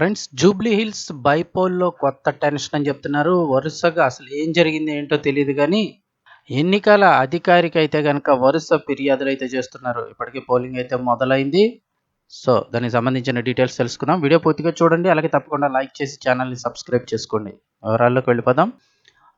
Friends Jubilee hills బైపోల్లో కొత్త tension అని చెప్తున్నారు. వరుసగా అసలు ఏం జరిగింది ఏంటో తెలియదు కానీ ఎన్నికల అధికారికి అయితే కనుక వరుస ఫిర్యాదులు అయితే చేస్తున్నారు. ఇప్పటికీ పోలింగ్ అయితే మొదలైంది. సో దానికి సంబంధించిన డీటెయిల్స్ తెలుసుకుందాం. వీడియో పూర్తిగా చూడండి. అలాగే తప్పకుండా లైక్ చేసి ఛానల్ని సబ్స్క్రైబ్ చేసుకోండి. వివరాల్లోకి వెళ్ళిపోదాం.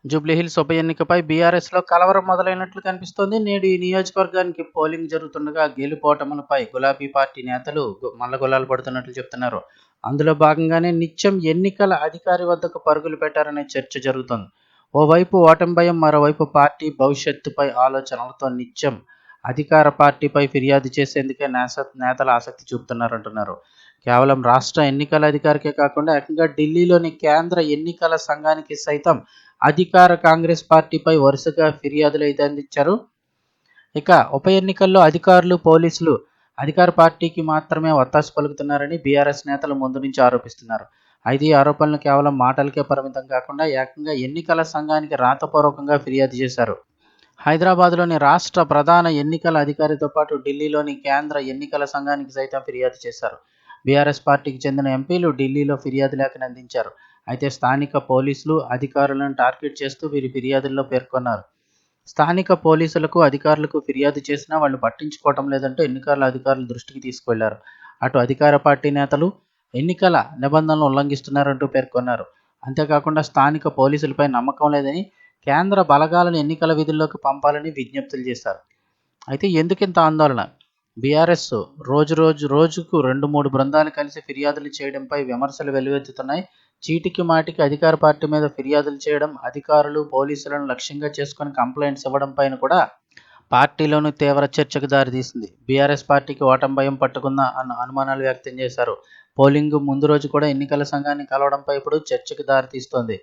జూబ్లీ హిల్స్ ఉప ఎన్నికపై బీఆర్ఎస్లో కలవరం మొదలైనట్లు కనిపిస్తోంది. నేడు ఈ నియోజకవర్గానికి పోలింగ్ జరుగుతుండగా గెలుపోటములపై గులాబీ పార్టీ నేతలు మల్లగొలాలు పడుతున్నట్లు చెప్తున్నారు. అందులో భాగంగానే నిత్యం ఎన్నికల అధికారి వద్దకు పరుగులు పెట్టారనే చర్చ జరుగుతోంది. ఓవైపు ఓటమి భయం మరోవైపు పార్టీ భవిష్యత్తుపై ఆలోచనలతో నిత్యం అధికార పార్టీపై ఫిర్యాదు చేసేందుకే నేస నేతలు ఆసక్తి చూపుతున్నారంటున్నారు. కేవలం రాష్ట్ర ఎన్నికల అధికారికే కాకుండా ఏకంగా ఢిల్లీలోని కేంద్ర ఎన్నికల సంఘానికి సైతం అధికార కాంగ్రెస్ పార్టీపై వరుసగా ఫిర్యాదులు అయితే అందించారు. ఇక ఉప ఎన్నికల్లో అధికారులు పోలీసులు అధికార పార్టీకి మాత్రమే వత్తాసు పలుకుతున్నారని బీఆర్ఎస్ నేతలు ముందు నుంచి ఆరోపిస్తున్నారు. అయితే ఈ ఆరోపణలు కేవలం మాటలకే పరిమితం కాకుండా ఏకంగా ఎన్నికల సంఘానికి రాతపూర్వకంగా ఫిర్యాదు చేశారు. హైదరాబాద్లోని రాష్ట్ర ప్రధాన ఎన్నికల అధికారితో పాటు ఢిల్లీలోని కేంద్ర ఎన్నికల సంఘానికి సైతం ఫిర్యాదు చేశారు. బీఆర్ఎస్ పార్టీకి చెందిన ఎంపీలు ఢిల్లీలో ఫిర్యాదు లేఖను అందించారు. అయితే స్థానిక పోలీసులు అధికారులను టార్గెట్ చేస్తూ వీరి ఫిర్యాదుల్లో పేర్కొన్నారు. స్థానిక పోలీసులకు అధికారులకు ఫిర్యాదు చేసినా వాళ్ళు పట్టించుకోవటం లేదంటూ ఎన్నికల అధికారుల దృష్టికి తీసుకువెళ్ళారు అటు అధికార పార్టీ నేతలు ఎన్నికల నిబంధనలు ఉల్లంఘిస్తున్నారంటూ పేర్కొన్నారు. అంతేకాకుండా స్థానిక పోలీసులపై నమ్మకం లేదని కేంద్ర బలగాలను ఎన్నికల విధుల్లోకి పంపాలని విజ్ఞప్తులు చేశారు. అయితే ఎందుకింత ఆందోళన? బీఆర్ఎస్ రోజు రోజు రోజుకు రెండు మూడు బృందాలు కలిసి ఫిర్యాదులు చేయడంపై విమర్శలు వెల్లువెత్తుతున్నాయి. చీటికి మాటికి అధికార పార్టీ మీద ఫిర్యాదులు చేయడం అధికారులు పోలీసులను లక్ష్యంగా చేసుకొని కంప్లైంట్స్ ఇవ్వడం పైన కూడా పార్టీలోనూ తీవ్ర చర్చకు దారితీసింది. బీఆర్ఎస్ పార్టీకి ఓటం భయం పట్టుకుందా అన్న అనుమానాలు వ్యక్తం చేశారు. పోలింగ్ ముందు రోజు కూడా ఎన్నికల సంఘాన్ని కలవడంపై ఇప్పుడు చర్చకు దారితీస్తోంది.